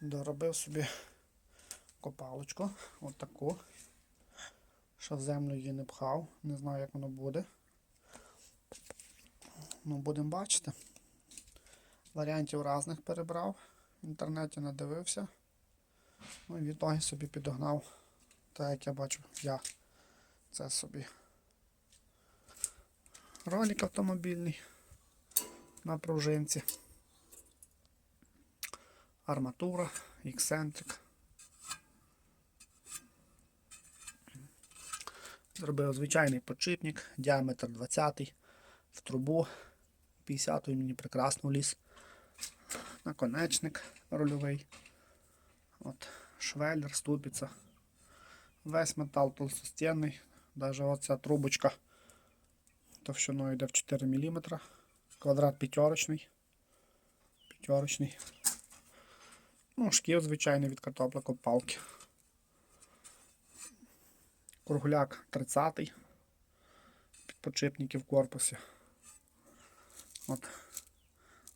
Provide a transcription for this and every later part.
Доробив собі копалочку, от таку. Ще в землю її не пхав, не знаю, як воно буде. Ну, будемо бачити. Варіантів різних перебрав. В інтернеті надивився. Ну і відтоді собі підогнав. Так як я бачу, я це собі. Ролик автомобільний на пружинці. Арматура, ексцентрик. Зробив звичайний подшипник, діаметр 20 в трубу. 50 мені прекрасно вліз. Наконечник рульовий. От, швеллер, ступиця. Весь метал толстостінний. Навіть оця трубочка товщиною йде в 4 мм. Квадрат п'ятерочний. П'ятерочний. Ну, шків звичайний від картоплекопалки. Кругляк 30-й. Підпочипники в корпусі. От.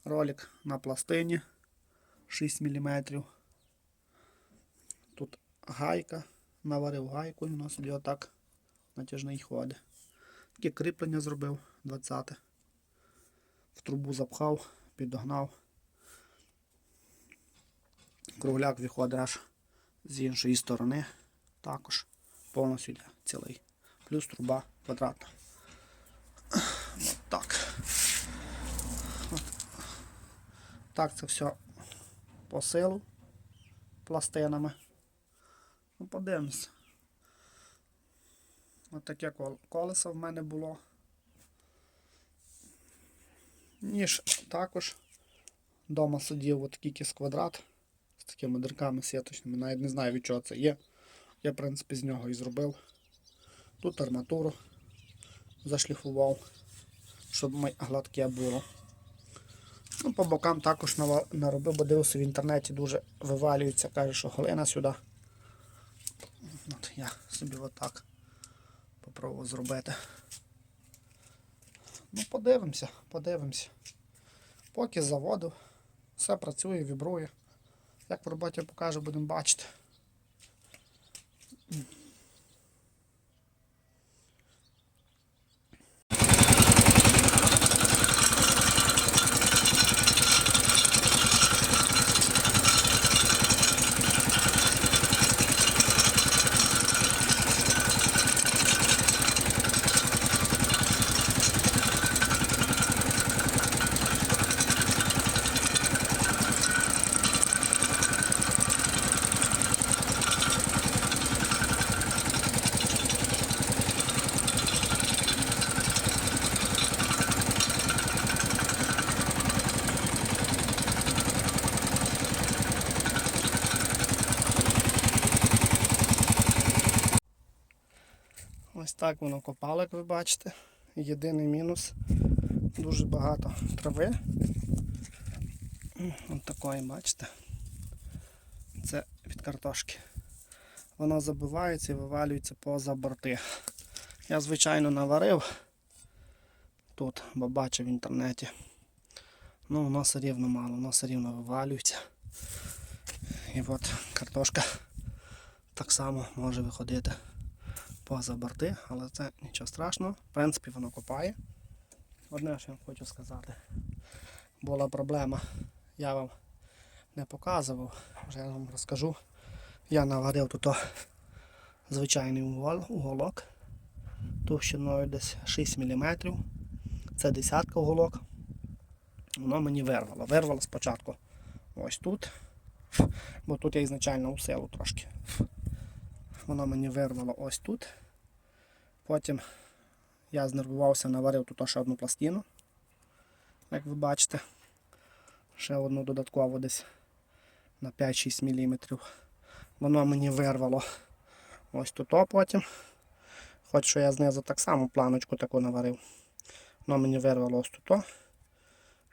Ролик на пластині 6 мм. Тут гайка. Наварив гайку і собі отак натяжний ходить. Таке кріплення зробив 20. В трубу запхав, підогнав. Кругляк виходить аж з іншої сторони. Також повністю йде цілий. Плюс труба квадратна. Так. Так це все по силу пластинами. Ну, подивимось. Ось таке колесо в мене було. Ніж також. Дома сидів от кількість квадрат з такими дирками сіточними. Навіть не знаю від чого це є. Я, в принципі, з нього і зробив. Тут арматуру зашліфував, щоб гладке було. Ну, по бокам також наробив, бо дивився в інтернеті дуже вивалюється, каже, що глина сюди. От я собі отак попробував зробити. Ну, подивимося, подивимося. Поки заводив, все працює, вібрує. Як в роботі покаже, будемо бачити. Ось так воно копало, як ви бачите. Єдиний мінус. Дуже багато трави. Ось такої, бачите. Це від картошки. Воно забивається і вивалюється поза борти. Я, звичайно, наварив тут, бо бачив в інтернеті. Ну, воно все рівно мало, воно все рівно вивалюється. І от картошка так само може виходити поза борти, але це нічого страшного. В принципі, воно копає. Одне, що я вам хочу сказати. Була проблема, я вам не показував, вже я вам розкажу. Я наварив тут звичайний уголок товщиною десь 6 мм. Це десятка уголок. Воно мені вирвало. Вирвало спочатку ось тут, бо тут я ізначально усилу трошки. Воно мені вирвало ось тут. Потім я знервувався, наварив тут ще одну пластину, як ви бачите. Ще одну додатково десь на 5-6 мм. Воно мені вирвало ось тут потім. Хоч що я знизу так само планочку таку наварив. Воно мені вирвало ось тут.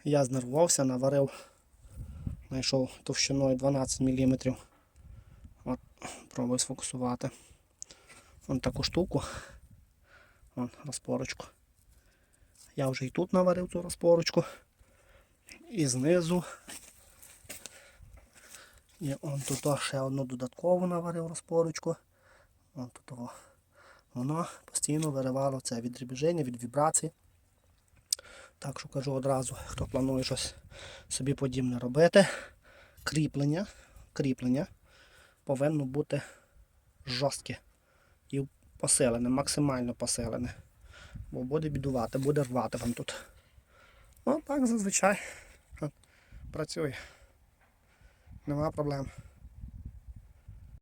Я знервувався, наварив, знайшов товщиною 12 мм. Пробую сфокусувати. Вон таку штуку. Вон розпорочку. Я вже і тут наварив цю розпорочку. І знизу. І он тут ще одну додаткову наварив розпорочку. Он тут. Воно постійно виривало це від дрібіження, від вібрацій. Так що кажу одразу, хто планує щось собі подібне робити. Кріплення, кріплення повинно бути жорстке і посилене, максимально посилене. Бо буде бідувати, буде рвати вам тут. Ну так зазвичай працює. Нема проблем.